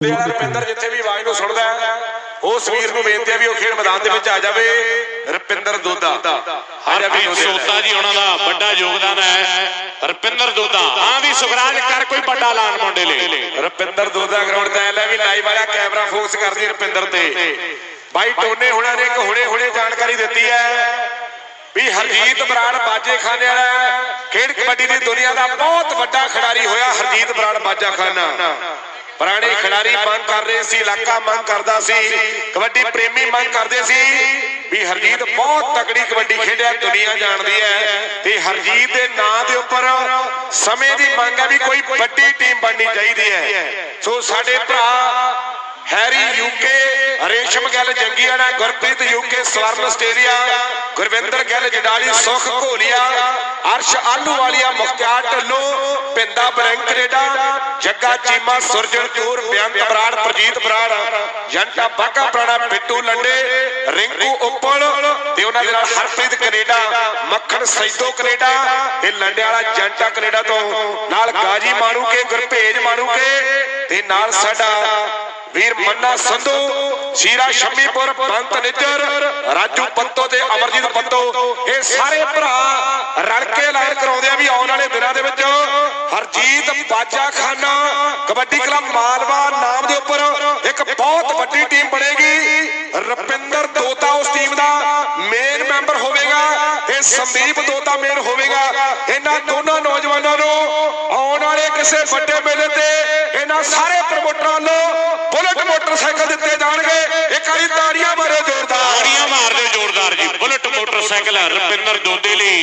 ਤੇ ਰਪਿੰਦਰ ਜਿੱਥੇ ਵੀ ਆਵਾਜ਼ ਨੂੰ ਸੁਣਦਾ ਉਸ ਵੀਰ ਨੂੰ ਬੇਨਤੀ ਹੈ ਵੀ ਉਹ ਖੇਡ ਮੈਦਾਨ ਦੇ ਵਿੱਚ ਆ ਜਾਵੇ। ਰਪਿੰਦਰ ਦੋਦਾ। ਹਰਪ੍ਰੀਤ ਸੋਤਾ ਜੀ ਉਹਨਾਂ ਦਾ ਵੱਡਾ ਯੋਗਦਾਨ ਹੈ। ਰਪਿੰਦਰ ਦੋਦਾ। ਹਾਂ ਵੀ ਸੁਖਰਾਜ ਕਰ ਕੋਈ ਵੱਡਾ ਐਲਾਨ ਮੁੰਡੇ ਲਈ। ਰਪਿੰਦਰ ਦੋਦਾ ਗਰਾਊਂਡ ਤੇ ਲੈ ਵੀ ਲਾਈਵ ਵਾਲਾ ਕੈਮਰਾ ਫੋਕਸ ਕਰਦੀ ਰਪਿੰਦਰ ਤੇ। ਬਾਈ ਟੋਨੇ ਹੁਣਾਂ ਨੇ ਇੱਕ ਹੁਣੇ ਹੁਣੇ ਜਾਣਕਾਰੀ ਦਿੱਤੀ ਹੈ ਵੀ ਹਰਜੀਤ ਬਰਾੜ ਬਾਜੇ ਖਾਨੇ ਵਾਲਾ। ਖੇਡ ਕਬੱਡੀ ਦੀ ਦੁਨੀਆ ਦਾ ਬਹੁਤ ਵੱਡਾ ਖਿਡਾਰੀ ਹੋਇਆ ਹਰਜੀਤ ਬਰਾੜ ਬਾਜਾ ਖਾਨਾ ਪੁਰਾਣੇ ਖਿਡਾਰੀ ਮੰਗ ਕਰ ਰਹੇ ਸੀ, ਇਲਾਕਾ ਮੰਗ ਕਰਦਾ ਸੀ। ਕਬੱਡੀ ਪ੍ਰੇਮੀ ਮੰਗ ਕਰਦੇ ਸੀ ਵੀ ਹਰਜੀਤ ਬਹੁਤ ਤਕੜੀ ਕਬੱਡੀ ਖੇਡਿਆ, ਦੁਨੀਆ ਜਾਣਦੀ ਹੈ। ਤੇ ਹਰਜੀਤ ਦੇ ਨਾਂ ਦੇ ਉੱਪਰ ਸਮੇਂ ਦੀ ਮੰਗ ਹੈ ਵੀ ਕੋਈ ਵੱਡੀ ਟੀਮ ਬਣਨੀ ਚਾਹੀਦੀ ਹੈ। ਸੋ ਸਾਡੇ ਭਰਾ Harry UK Resham Gill Jangiana Gurpreet UK Swaran Australia Gurwinder Gill, Jadali, Sukh Gholia Arsh ਆਲੂ ਵਾਲੀਆ ਮੁਖਤਿਆਰ ਢੱਲੋ ਪਿੰਦਾ ਬਰੰਗ ਜੱਗਾ ਚੀਮਾ, ਸੁਰਜਣ ਚੂਰ, ਬਿਆੰਤ ਬਰਾੜ, ਪ੍ਰਜੀਤ ਬਰਾੜ ਜੰਟਾ ਬਾਗਾ ਪ੍ਰਾਣਾ, ਪਿੱਟੂ ਲੰਡੇ, ਰਿੰਕੂ ਉੱਪਲ ਤੇ ਉਹਨਾਂ ਦੇ ਨਾਲ ਹਰਪ੍ਰੀਤ ਕੈਨੇਡਾ, ਮੱਖਣ ਸੈਦੋ ਕੈਨੇਡਾ ਤੇ ਲੰਡੇ ਵਾਲਾ ਜੰਟਾ ਕੈਨੇਡਾ ਤੋਂ, ਨਾਲ ਗਾਜੀ ਮਾਣੂਕੇ, ਗੁਰਭੇਜ ਮਾਣੂਕੇ ਤੇ ਨਾਲ ਸਾਡਾ ਵੀਰ ਮੰਨਾ ਸੰਧੂ, ਸ਼ੀਰਾ ਸ਼ੰਮੀਪੁਰ, ਪੰਤ ਨਿੱਜਰ, ਰਾਜੂ ਪੰਤੋ ਤੇ ਅਮਰਜੀਤ ਪੰਤੋ ਇਹ ਸਾਰੇ ਭਰਾ ਰਲ ਕੇ ਐਲਾਨ ਕਰਾਉਂਦੇ ਆ ਵੀ ਆਉਣ ਵਾਲੇ ਦਿਨਾਂ ਦੇ ਵਿੱਚ ਹਰਜੀਤ ਬਾਜਾ ਖਾਨਾ ਕਬੱਡੀ ਕਲੱਬ ਮਾਲਵਾ ਨਾਮ ਦੇ ਉੱਪਰ ਇੱਕ ਬਹੁਤ ਵੱਡੀ ਟੀਮ ਬਣੇਗੀ। ਰਪਿੰਦਰ ਦੋਤਾ ਉਸ ਟੀਮ ਦਾ ਮੇਨ ਮੈਂਬਰ ਹੋਵੇਗਾ। ਤੇ ਸੰਦੀਪ ਦੋਤਾ ਮੇਨ ਹੋਵੇਗਾ। ਇਹਨਾਂ ਦੋਨਾਂ ਨੌਜਵਾਨਾਂ ਨੂੰ ਆਉਣ ਵਾਲੇ ਕਿਸੇ ਵੱਡੇ ਮੇਲੇ ਤੇ ਇਹਨਾਂ ਸਾਰੇ ਪ੍ਰਮੋਟਰਾਂ ਵੱਲੋਂ ਬੁਲਟ ਮੋਟਰਸਾਈਕਲ ਦਿੱਤੇ ਮੋਟਰਸਾਈਕਲ ਰਪਿੰਦਰ ਦੋਦੇ ਲਈ।